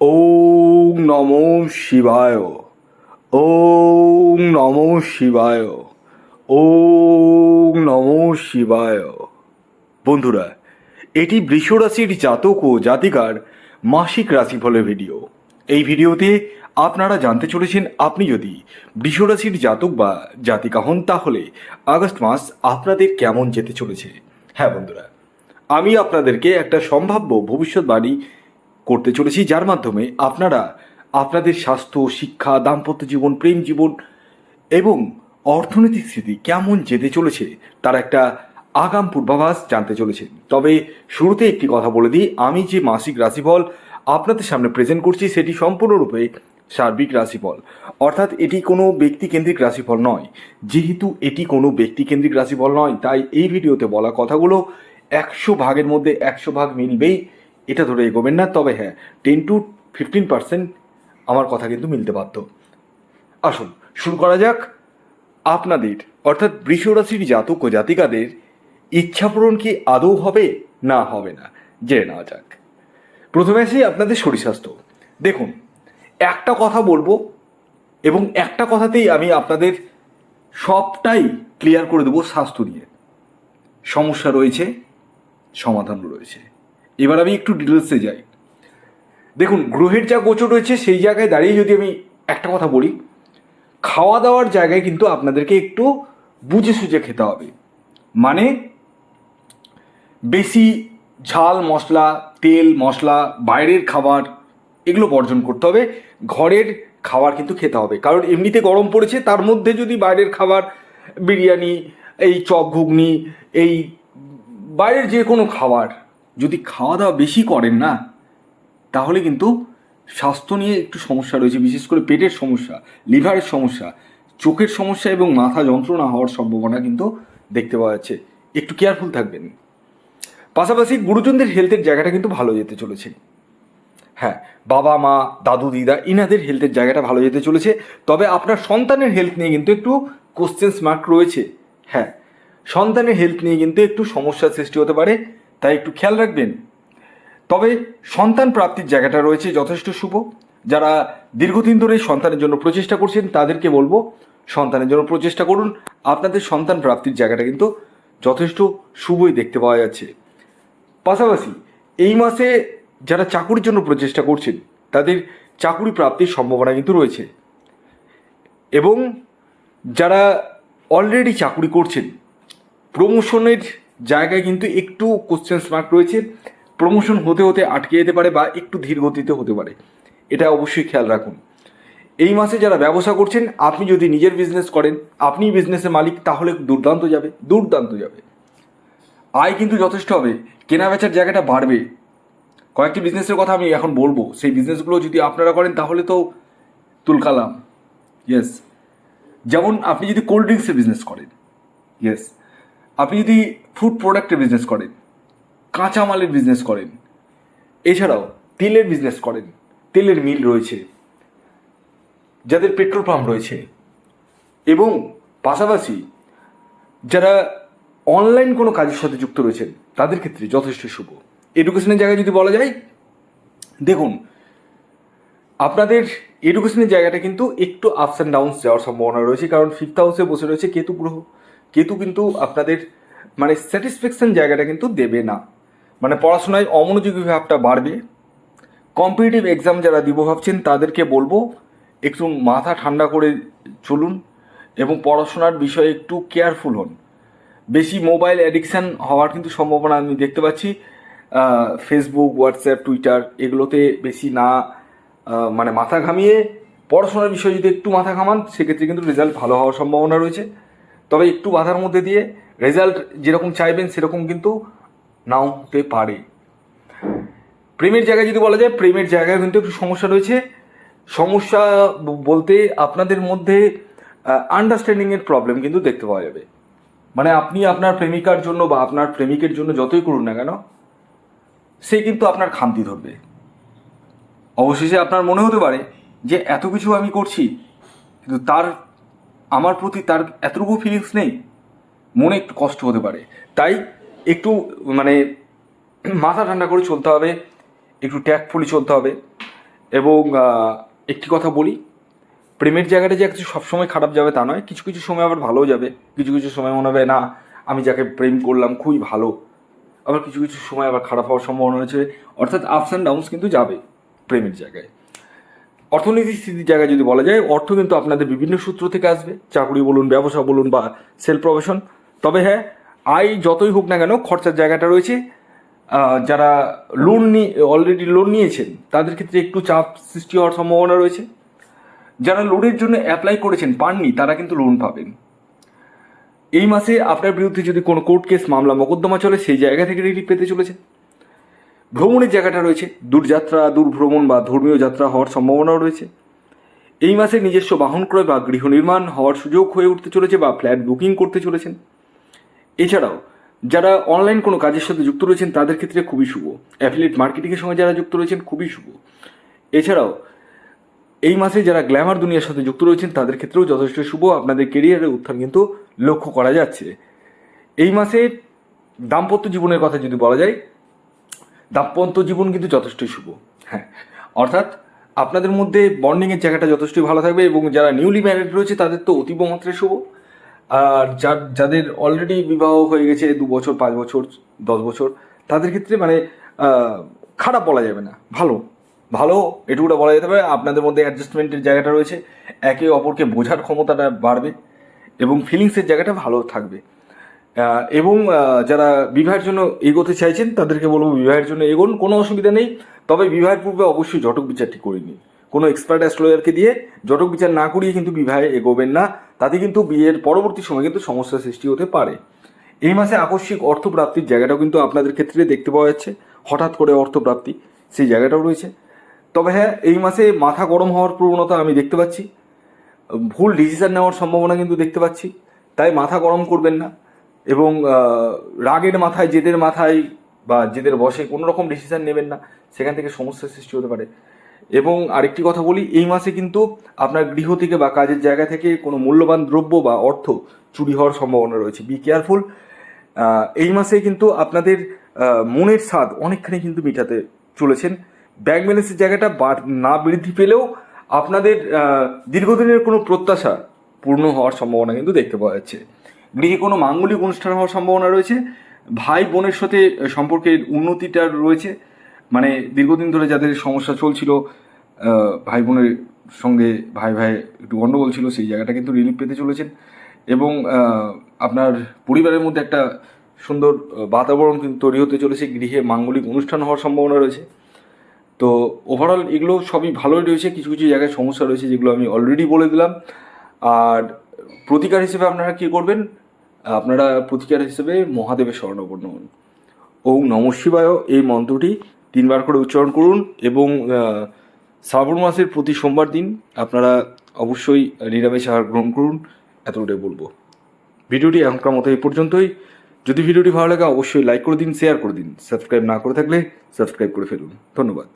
ওম নম শিবায়, ওম নম শিবায়, ওম নম শিবায়। বন্ধুরা, এটি বৃষরাশির জাতক ও জাতিকার মাসিক রাশিফলের ভিডিও। এই ভিডিওতে আপনারা জানতে চলেছেন, আপনি যদি বৃষরাশির জাতক বা জাতিকা হন, তাহলে আগস্ট মাস আপনাদের কেমন যেতে চলেছে? হ্যাঁ বন্ধুরা, আমি আপনাদেরকে একটা সম্ভাব্য ভবিষ্যৎবাণী করতে চলেছি, যার মাধ্যমে আপনারা আপনাদের স্বাস্থ্য, শিক্ষা, দাম্পত্য জীবন, প্রেম জীবন এবং অর্থনৈতিক স্থিতি কেমন যেতে চলেছে, তার একটা আগাম পূর্বাভাস জানতে চলেছেন তবে শুরুতে একটি কথা বলে দিই, আমি যে মাসিক রাশিফল আপনাদের সামনে প্রেজেন্ট করছি, সেটি সম্পূর্ণরূপে সার্বিক রাশিফল। অর্থাৎ এটি কোনো ব্যক্তিকেন্দ্রিক রাশিফল নয়। যেহেতু এটি কোনো ব্যক্তিকেন্দ্রিক রাশিফল নয়, তাই এই ভিডিওতে বলা কথাগুলো একশো ভাগের মধ্যে একশো ভাগ মিলবেই। এটা ধরে এগোবেন না, তবে হ্যাঁ টেন টু ফিফটিন পার্সেন্ট আমার কথা কিন্তু মিলতে বাধ্য। আসুন, শুরু করা যাক। আপনাদের, অর্থাৎ বৃষরাশির জাতক ও জাতিকাদের, ইচ্ছা পূরণ কি আদৌ হবে না হবে না? জেনে নেওয়া যাক। প্রথমে আসি আপনাদের শরীর স্বাস্থ্য। দেখুন, একটা কথা বলব, এবং একটা কথাতেই আমি আপনাদের সবটাই ক্লিয়ার করে দেবো স্বাস্থ্য নিয়ে। সমস্যা রয়েছে সমাধান রয়েছে। এবার আমি একটু ডিটেলসে যাই। দেখুন, গ্রহের যা গোচর রয়েছে, সেই জায়গায় দাঁড়িয়ে যদি আমি একটা কথা বলি, খাওয়া দাওয়ার জায়গায় কিন্তু আপনাদেরকে একটু বুঝে সুঝে খেতে হবে। মানে বেশি ঝাল মশলা, তেল মশলা, বাইরের খাবার, এগুলো বর্জন করতে হবে। ঘরের খাবার কিন্তু খেতে হবে। কারণ এমনিতে গরম পড়েছে, তার মধ্যে যদি বাইরের খাবার, বিরিয়ানি, এই চপ ঘুগনি, এই বাইরের যে কোনো খাবার যদি খাওয়া দাওয়া বেশি করেন না, তাহলে কিন্তু স্বাস্থ্য নিয়ে একটু সমস্যা রয়েছে, বিশেষ করে পেটের সমস্যা, লিভারের সমস্যা, চোখের সমস্যা এবং মাথা যন্ত্রণা হওয়ার সম্ভাবনা কিন্তু দেখতে পাওয়া যাচ্ছে। একটু কেয়ারফুল থাকবেন। পাশাপাশি গুরুজনদের হেলথের জায়গাটা কিন্তু ভালো যেতে চলেছে। হ্যাঁ বাবা, মা, দাদু, দিদা, ইনাদের হেলথের জায়গাটা ভালো যেতে চলেছে। তবে আপনার সন্তানের হেলথ নিয়ে কিন্তু একটু কোশ্চেন্স মার্ক রয়েছে। হ্যাঁ সন্তানের হেলথ নিয়ে কিন্তু একটু সমস্যার সৃষ্টি হতে পারে। তাই একটু খেয়াল রাখবেন। তবে সন্তান প্রাপ্তির জায়গাটা রয়েছে যথেষ্ট শুভ। যারা দীর্ঘদিন ধরে সন্তানের জন্য প্রচেষ্টা করছেন, তাদেরকে বলব, সন্তানের জন্য প্রচেষ্টা করুন। আপনাদের সন্তান প্রাপ্তির জায়গাটা কিন্তু যথেষ্ট শুভই দেখতে পাওয়া যাচ্ছে। পাশাপাশি এই মাসে যারা চাকুরির জন্য প্রচেষ্টা করছেন, তাদের চাকুরি প্রাপ্তির সম্ভাবনা কিন্তু রয়েছে। এবং যারা অলরেডি চাকুরি করছেন প্রমোশনের জায়গায় কিন্তু একটু কোশ্চেন্স মার্ক রয়েছে। প্রমোশন হতে হতে আটকে যেতে পারে বা একটু ধীর গতিতে হতে পারে। এটা অবশ্যই খেয়াল রাখুন। এই মাসে যারা ব্যবসা করছেন, আপনি যদি নিজের বিজনেস করেন, আপনি বিজনেসের মালিক, তাহলে দুর্দান্ত যাবে দুর্দান্ত যাবে। আয় কিন্তু যথেষ্ট হবে কেনা বেচার জায়গাটা বাড়বে। কয়েকটি বিজনেসের কথা আমি এখন বলব। সেই বিজনেসগুলো যদি আপনারা করেন, তাহলে তো তুলকালাম ইয়েস যেমন আপনি যদি কোল্ড ড্রিঙ্কসের বিজনেস করেন। ইয়েস আপনি যদি ফুড প্রোডাক্টের বিজনেস করেন, কাঁচামালের বিজনেস করেন, এছাড়াও তেলের বিজনেস করেন, তেলের মিল রয়েছে, যাদের পেট্রোল পাম্প রয়েছে, এবং পাশাপাশি যারা অনলাইন কোনো কাজের সাথে যুক্ত রয়েছেন, তাদের ক্ষেত্রে যথেষ্ট শুভ। এডুকেশনের জায়গায় যদি বলা যায়, দেখুন, আপনাদের এডুকেশনের জায়গাটা কিন্তু একটু আপস অ্যান্ড ডাউনস যাওয়ার সম্ভাবনা রয়েছে, কারণ ফিফথ হাউসে বসে রয়েছে কেতু গ্রহ। কেতু কিন্তু আপনাদের মানে স্যাটিসফ্যাকশন জায়গাটা কিন্তু দেবে না। মানে পড়াশোনায় অমনোযোগী ভাবটা বাড়বে। কম্পিটিটিভ এক্সাম যারা দিব ভাবছেন, তাদেরকে বলব, একটু মাথা ঠান্ডা করে চলুন এবং পড়াশোনার বিষয়ে একটু কেয়ারফুল হন। বেশি মোবাইল অ্যাডিকশান হওয়ার কিন্তু সম্ভাবনা আমি দেখতে পাচ্ছি ফেসবুক হোয়াটসঅ্যাপ টুইটার এগুলোতে বেশি না মানে মাথা ঘামিয়ে পড়াশোনার বিষয়ে যদি একটু মাথা ঘামান, সেক্ষেত্রে কিন্তু রেজাল্ট ভালো হওয়ার সম্ভাবনা রয়েছে। তবে একটু বাধার মধ্যে দিয়ে রেজাল্ট যেরকম চাইবেন সেরকম কিন্তু নাও হতে পারে। প্রেমের জায়গায় যদি বলা যায়, প্রেমের জায়গায় কিন্তু একটু সমস্যা রয়েছে। সমস্যা বলতে আপনাদের মধ্যে আন্ডারস্ট্যান্ডিংয়ের প্রবলেম কিন্তু দেখতে পাওয়া যাবে। মানে আপনি আপনার প্রেমিকার জন্য বা আপনার প্রেমিকের জন্য যতই করুন না কেন, সে কিন্তু আপনার খামতি ধরবে। অবশেষে আপনার মনে হতে পারে যে, এত কিছু আমি করছি, কিন্তু তার আমার প্রতি তার এতটুকু ফিলিংস নেই, মনে একটু কষ্ট হতে পারে। তাই একটু মানে মাথা ঠান্ডা করে চলতে হবে, একটু ট্যাকফুলি চলতে হবে এবং একটি কথা বলি, প্রেমের জায়গাটা যে একটু সবসময় খারাপ যাবে তা নয়, কিছু কিছু সময় আবার ভালোও যাবে, কিছু কিছু সময় মনে হবে, না, আমি যাকে প্রেম করলাম খুবই ভালো। আবার কিছু কিছু সময় আবার খারাপ হওয়ার সম্ভাবনা রয়েছে, অর্থাৎ আপস অ্যান্ড ডাউনস কিন্তু যাবে, প্রেমের জায়গায়। অর্থনৈতিক স্থিতির জায়গায় যদি বলা যায়, অর্থ কিন্তু আপনাদের বিভিন্ন সূত্র থেকে আসবে। চাকরি বলুন, ব্যবসা বলুন বা সেলফ প্রফেশন। তবে হ্যাঁ আয় যতই হোক না কেন খরচার জায়গাটা রয়েছে। যারা লোন নিয়ে অলরেডি লোন নিয়েছেন, তাদের ক্ষেত্রে একটু চাপ সৃষ্টি হওয়ার সম্ভাবনা রয়েছে। যারা লোনের জন্য অ্যাপ্লাই করেছেন, পাননি, তারা কিন্তু লোন পাবেন। এই মাসে আপনার বিরুদ্ধে যদি কোনো কোর্ট কেস মামলা, মোকদ্দমা চলে, সেই জায়গা থেকে রিলিফ পেতে চলেছে। ভ্রমণের জায়গাটা রয়েছে। দূরযাত্রা দূর ভ্রমণ বা ধর্মীয় যাত্রা হওয়ার সম্ভাবনাও রয়েছে। এই মাসে নিজস্ব বাহন ক্রয় বা গৃহ নির্মাণ হওয়ার সুযোগ হয়ে উঠতে চলেছে বা ফ্ল্যাট বুকিং করতে চলেছেন। এছাড়াও, যারা অনলাইন কোনো কাজের সাথে যুক্ত রয়েছেন, তাদের ক্ষেত্রে খুবই শুভ। অ্যাফিলিয়েট মার্কেটিংয়ের সঙ্গে যারা যুক্ত রয়েছেন, খুবই শুভ। এছাড়াও, এই মাসে যারা গ্ল্যামার দুনিয়ার সাথে যুক্ত রয়েছেন, তাদের ক্ষেত্রেও যথেষ্ট শুভ। আপনাদের কেরিয়ারের উত্থান কিন্তু লক্ষ্য করা যাচ্ছে। এই মাসে দাম্পত্য জীবনের কথা যদি বলা যায় দাম্পত্য জীবন কিন্তু যথেষ্টই শুভ। হ্যাঁ অর্থাৎ আপনাদের মধ্যে বন্ডিংয়ের জায়গাটা যথেষ্টই ভালো থাকবে এবং যারা নিউলি ম্যারিড রয়েছে তাদের তো অতীব মাত্রায় শুভ। আর যার, যাদের অলরেডি বিবাহ হয়ে গেছে দু বছর, পাঁচ বছর, দশ বছর, তাদের ক্ষেত্রে মানে খারাপ বলা যাবে না। ভালো। ভালো, এটুকুটা বলা যেতে পারে, আপনাদের মধ্যে অ্যাডজাস্টমেন্টের জায়গাটা রয়েছে। একে অপরকে বোঝার ক্ষমতাটা বাড়বে এবং ফিলিংসের জায়গাটা ভালো থাকবে। এবং যারা বিবাহের জন্য এগোতে চাইছেন, তাদেরকে বলব বিবাহের জন্য এগোন, কোনো অসুবিধা নেই। তবে বিবাহের পূর্বে অবশ্যই জটক বিচারটি করে নিন। কোনো এক্সপার্ট অ্যাস্ট্রোলজারকে দিয়ে জটক বিচার না করিয়ে কিন্তু বিবাহে এগোবেন না। তাতে কিন্তু বিয়ের পরবর্তী সময় কিন্তু সমস্যার সৃষ্টি হতে পারে। এই মাসে আকস্মিক অর্থপ্রাপ্তির জায়গাটাও কিন্তু আপনাদের ক্ষেত্রে দেখতে পাওয়া যাচ্ছে। হঠাৎ করে অর্থপ্রাপ্তি, সেই জায়গাটাও রয়েছে। তবে হ্যাঁ এই মাসে মাথা গরম হওয়ার প্রবণতা আমি দেখতে পাচ্ছি। ভুল ডিসিশন নেওয়ার সম্ভাবনা কিন্তু দেখতে পাচ্ছি। তাই মাথা গরম করবেন না। এবং রাগের মাথায়, জেদের মাথায় বা জেদের বসে কোনো রকম ডিসিশন নেবেন না, সেখান থেকে সমস্যার সৃষ্টি হতে পারে। এবং আরেকটি কথা বলি, এই মাসে কিন্তু আপনার গৃহ থেকে বা কাজের জায়গা থেকে কোনো মূল্যবান দ্রব্য বা অর্থ চুরি হওয়ার সম্ভাবনা রয়েছে। বি কেয়ারফুল এই মাসে কিন্তু আপনাদের মনের স্বাদ অনেকখানি কিন্তু মেটাতে চলেছেন। ব্যাংক ব্যালেন্সের জায়গাটা না বৃদ্ধি পেলেও আপনাদের দীর্ঘদিনের কোনো প্রত্যাশা পূর্ণ হওয়ার সম্ভাবনা কিন্তু দেখতে পাওয়া যাচ্ছে। গৃহে কোনো মাঙ্গলিক অনুষ্ঠান হওয়ার সম্ভাবনা রয়েছে। ভাই বোনের সাথে সম্পর্কের উন্নতিটা রয়েছে। মানে দীর্ঘদিন ধরে যাদের সমস্যা চলছিল ভাই বোনের সঙ্গে ভাই ভাই একটু গণ্ডগোল ছিল, সেই জায়গাটা কিন্তু রিলিফ পেতে চলেছেন। এবং আপনার পরিবারের মধ্যে একটা সুন্দর বাতাবরণ কিন্তু তৈরি হতে চলেছে, গৃহে মাঙ্গলিক অনুষ্ঠান হওয়ার সম্ভাবনা রয়েছে। তো ওভারঅল এগুলো সবই ভালোই রয়েছে, কিছু কিছু জায়গায় সমস্যা রয়েছে, যেগুলো আমি অলরেডি বলে দিলাম। আর প্রতিকার হিসেবে আপনারা কী করবেন? আপনারা প্রতিকার হিসেবে মহাদেবের স্বর্ণপূর্ণ হন। ওম নম শিবায়। এই মন্ত্রটি তিনবার করে উচ্চারণ করুন এবং শ্রাবণ মাসের প্রতি সোমবার দিন আপনারা অবশ্যই নিরামিষ আহার গ্রহণ করুন এতটাই বলব। ভিডিওটি এখনকার মতো এই পর্যন্তই। যদি ভিডিওটি ভালো লাগে, অবশ্যই লাইক করে দিন শেয়ার করে দিন। সাবস্ক্রাইব না করে থাকলে সাবস্ক্রাইব করে ফেলুন। ধন্যবাদ।